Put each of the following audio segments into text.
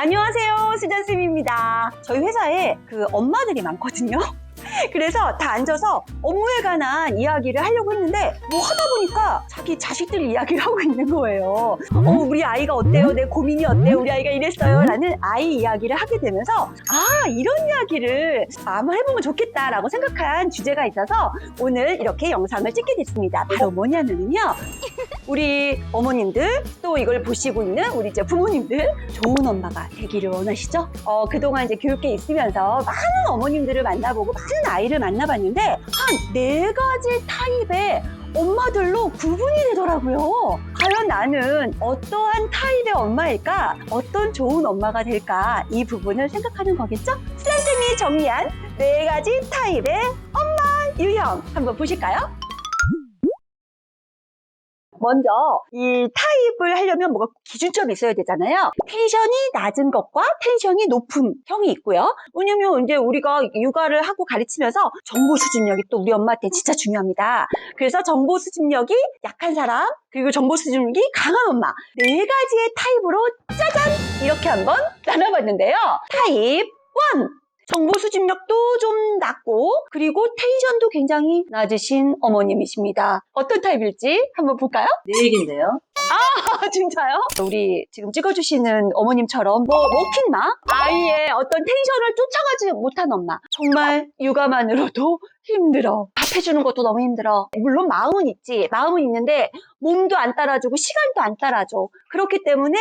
안녕하세요. 수잔쌤입니다. 저희 회사에 그 엄마들이 많거든요. 그래서 다 앉아서 업무에 관한 이야기를 하려고 했는데 뭐 하다 보니까 자기 자식들 이야기를 하고 있는 거예요. 어, 우리 아이가 어때요? 내 고민이 어때요? 우리 아이가 이랬어요. 라는 아이 이야기를 하게 되면서 아, 이런 이야기를 한번 해보면 좋겠다라고 생각한 주제가 있어서 오늘 이렇게 영상을 찍게 됐습니다. 바로 뭐냐면요. 우리 어머님들 또 이걸 보시고 있는 우리 이제 부모님들 좋은 엄마가 되기를 원하시죠? 어, 그동안 이제 교육계에 있으면서 많은 어머님들을 만나보고 많은 아이를 만나봤는데 한 네 가지 타입의 엄마들로 구분이 되더라고요. 과연 나는 어떠한 타입의 엄마일까? 어떤 좋은 엄마가 될까? 이 부분을 생각하는 거겠죠? 수연쌤이 정리한 네 가지 타입의 엄마 유형 한번 보실까요? 먼저 이 타입을 하려면 뭐가 기준점이 있어야 되잖아요. 텐션이 낮은 것과 텐션이 높은 형이 있고요. 왜냐면 이제 우리가 육아를 하고 가르치면서 정보 수집력이 또 우리 엄마한테 진짜 중요합니다. 그래서 정보 수집력이 약한 사람 그리고 정보 수집력이 강한 엄마 네 가지의 타입으로 짜잔 이렇게 한번 나눠봤는데요. 타입 1 정보 수집력도 좀 낮고 그리고 텐션도 굉장히 낮으신 어머님이십니다. 어떤 타입일지 한번 볼까요? 내 얘긴데요. 아, 진짜요? 우리 지금 찍어주시는 어머님처럼 뭐 먹힌마 아이의 어떤 텐션을 쫓아가지 못한 엄마 정말 육아만으로도 힘들어 밥 해주는 것도 너무 힘들어 물론 마음은 있지 마음은 있는데 몸도 안 따라주고 시간도 안 따라줘 그렇기 때문에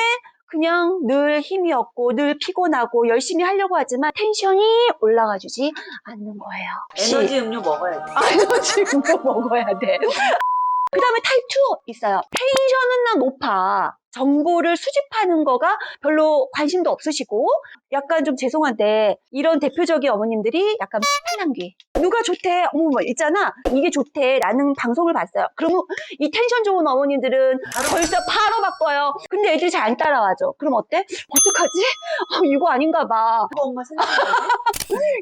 그냥 늘 힘이 없고 늘 피곤하고 열심히 하려고 하지만 텐션이 올라가 주지 않는 거예요 에너지 음료 먹어야 돼. 에너지 음료 먹어야 돼. 그 다음에 타입 2 있어요. 텐션은 높아. 정보를 수집하는 거가 별로 관심도 없으시고 약간 좀 죄송한데 이런 대표적인 어머님들이 약간 팔랑귀 누가 좋대? 어머 뭐 있잖아. 이게 좋대 라는 방송을 봤어요. 그러면 이 텐션 좋은 어머님들은 벌써 바로 바꿔요. 근데 애들이 잘 안 따라와줘. 그럼 어때? 어떡하지? 어, 이거 아닌가 봐. 엄마 생각나.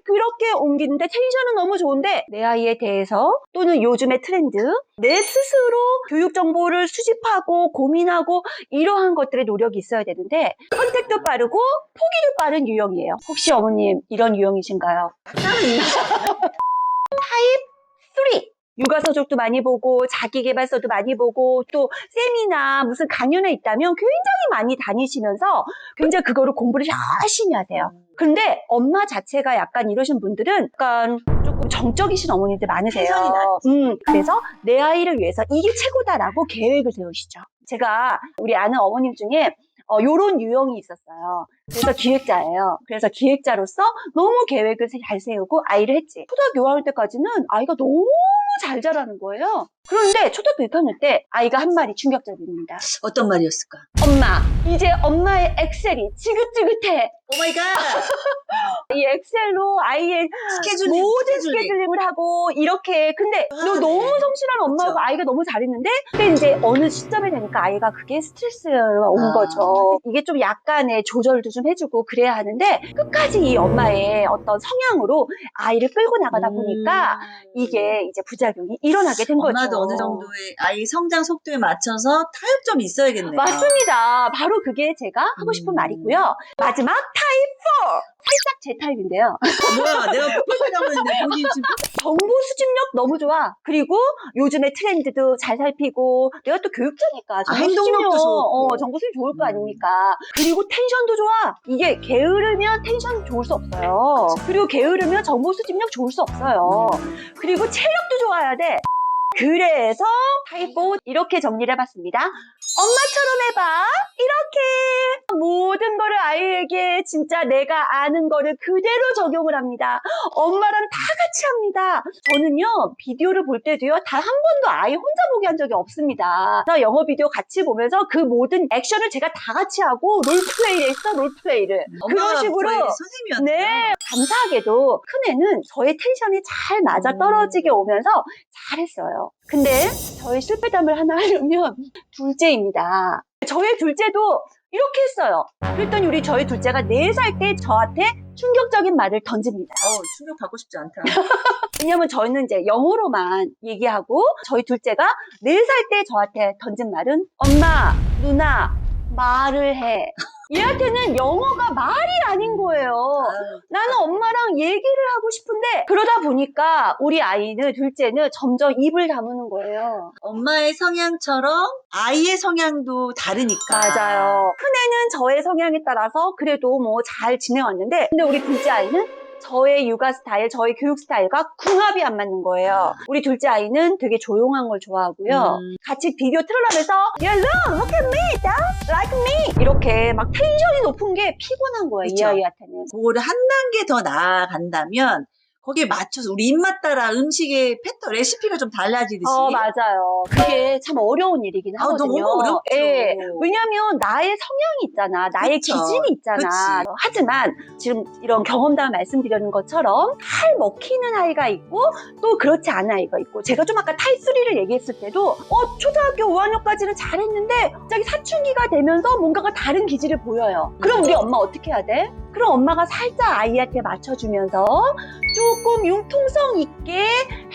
그렇게 옮기는데 텐션은 너무 좋은데 내 아이에 대해서 또는 요즘의 트렌드 내 스스로 교육 정보를 수집하고 고민하고 이러한 것들의 노력이 있어야 되는데 선택도 빠르고 포기도 빠른 유형이에요. 혹시 어머님 이런 유형이신가요? 타입 3 육아서적도 많이 보고 자기개발서도 많이 보고 또 세미나 무슨 강연에 있다면 굉장히 많이 다니시면서 굉장히 그거를 공부를 열심히 하세요. 근데 엄마 자체가 약간 이러신 분들은 약간 조금 정적이신 어머님들 많으세요. 음, 그래서 내 아이를 위해서 이게 최고다라고 계획을 세우시죠. 제가 우리 아는 어머님 중에 어, 요런 유형이 있었어요. 그래서 기획자예요. 그래서 기획자로서 너무 계획을 잘 세우고 아이를 했지. 초등학교 5학년 때까지는 아이가 너무 잘 자라는 거예요. 그런데 초등학교 6학년 때 아이가 한 말이 충격적입니다. 어떤 말이었을까? 엄마, 이제 엄마의 엑셀이 지긋지긋해. 오마이갓. 이 엑셀로 아이의 스케줄링. 모든 스케줄링. 스케줄링을 하고 이렇게 근데 아, 너 네. 너무 성실한 엄마고 그쵸. 아이가 너무 잘했는데 근데 이제 어느 시점에 되니까 아이가 그게 스트레스가 온 아. 거죠 이게 좀 약간의 조절도 좀 해주고 그래야 하는데 끝까지 이 엄마의 어떤 성향으로 아이를 끌고 나가다 보니까 음. 이게 이제 부 작용이 일어나게 된 거죠 엄마도 어느 정도의 아이 성장 속도에 맞춰서 타협점이 있어야겠네요. 맞습니다. 바로 그게 제가 하고 싶은 음. 말이고요. 마지막 타입 4. 살짝 제 타입인데요. 뭐야, 내가 폭발하고 있는데 본인 지금 정보 수집력 너무 좋아. 그리고 요즘의 트렌드도 잘 살피고 내가 또 교육자니까 정보 아, 행동력도 수집력, 좋고. 어, 정보 수집 좋을 거 음. 아닙니까? 그리고 텐션도 좋아. 이게 게으르면 텐션 좋을 수 없어요. 그리고 게으르면 정보 수집력 좋을 수 없어요. 그리고 체력도 좋아야 돼. 그래서 4 이렇게 정리를 해봤습니다. 엄마처럼 해봐. 이렇게 모든 거를 아이에게 진짜 내가 아는 거를 그대로 적용을 합니다. 엄마랑 다 같이 합니다. 저는요 비디오를 볼 때도요 단 한 번도 아이 혼자 보게 한 적이 없습니다. 그래서 영어 비디오 같이 보면서 그 모든 액션을 제가 다 같이 하고 롤플레이를 했어 롤플레이를. 그런 식으로. 네, 감사하게도 큰애는 저의 텐션이 잘 맞아 음. 떨어지게 오면서 잘했어요. 근데 저의 실패담을 하나 하려면 둘째입니다. 저의 둘째도 이렇게 했어요. 그랬더니 우리 저희 둘째가 4살 때 저한테 충격적인 말을 던집니다. 어, 충격 받고 싶지 않다. 왜냐면 저희는 이제 영어로만 얘기하고 저희 둘째가 4살 때 저한테 던진 말은 엄마, 누나, 말을 해. 얘한테는 영어가 말이 아닌 거예요. 아유, 나는 엄마랑 얘기를 하고 싶은데 그러다 보니까 우리 아이는 둘째는 점점 입을 다무는 거예요. 엄마의 성향처럼 아이의 성향도 다르니까. 맞아요. 큰애는 저의 성향에 따라서 그래도 뭐 잘 지내왔는데 근데 우리 둘째 아이는 저의 육아 스타일, 저의 교육 스타일과 궁합이 안 맞는 거예요. 우리 둘째 아이는 되게 조용한 걸 좋아하고요. 음. 같이 비디오 틀어놓으면서 Yeah, look, look at me, dad, like me 이렇게 막 텐션이 높은 게 피곤한 거예요, 이 그쵸. 아이한테는. 그거를 한 단계 더 나아간다면 거기에 맞춰서 우리 입맛 따라 음식의 패턴, 레시피가 좀 달라지듯이. 어, 맞아요. 그게 참 어려운 일이긴 아우, 하거든요. 너무 어렵죠. 예. 왜냐면 나의 성향이 있잖아. 나의 그쵸. 기질이 있잖아. 그치. 하지만 지금 이런 경험담 말씀드리는 것처럼 잘 먹히는 아이가 있고 또 그렇지 않은 아이가 있고 제가 좀 아까 타입3를 얘기했을 때도 어, 초등학교 5학년까지는 잘했는데 갑자기 사춘기가 되면서 뭔가가 다른 기질을 보여요. 그럼 우리 엄마 어떻게 해야 돼? 그럼 엄마가 살짝 아이한테 맞춰주면서 조 금 융통성 있게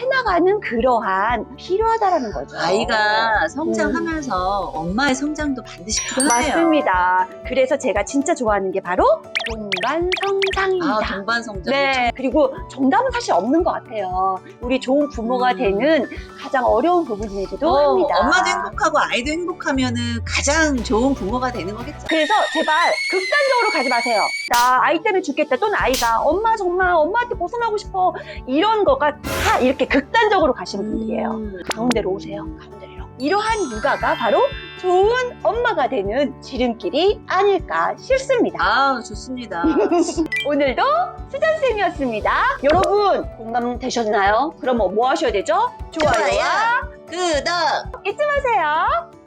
해나가는 그러한 필요하다라는 거죠. 아이가 성장하면서 엄마의 성장도 반드시 필요하네요. 맞습니다. 그래서 제가 진짜 좋아하는 게 바로 동반 성장입니다. 아, 동반 성장. 네. 그리고 정답은 사실 없는 것 같아요. 우리 좋은 부모가 음. 되는 가장 어려운 부분이기도 어, 합니다. 엄마도 행복하고 아이도 행복하면은 가장 좋은 부모가 되는 거겠죠. 그래서 제발 극단적으로 가지 마세요. 나 아이 때문에 죽겠다. 또는 아이가 엄마 정말 엄마한테 벗어나고 싶어. 이런 거가 다 이렇게 극단적으로 가시는 분들이에요. 음. 가운데로 오세요. 가운데로. 이러한 육아가 바로 좋은 엄마가 되는 지름길이 아닐까 싶습니다. 아, 좋습니다. 오늘도 수잔쌤이었습니다. 여러분, 공감 되셨나요? 그럼 뭐, 뭐 하셔야 되죠? 좋아요와 구독! 잊지 마세요.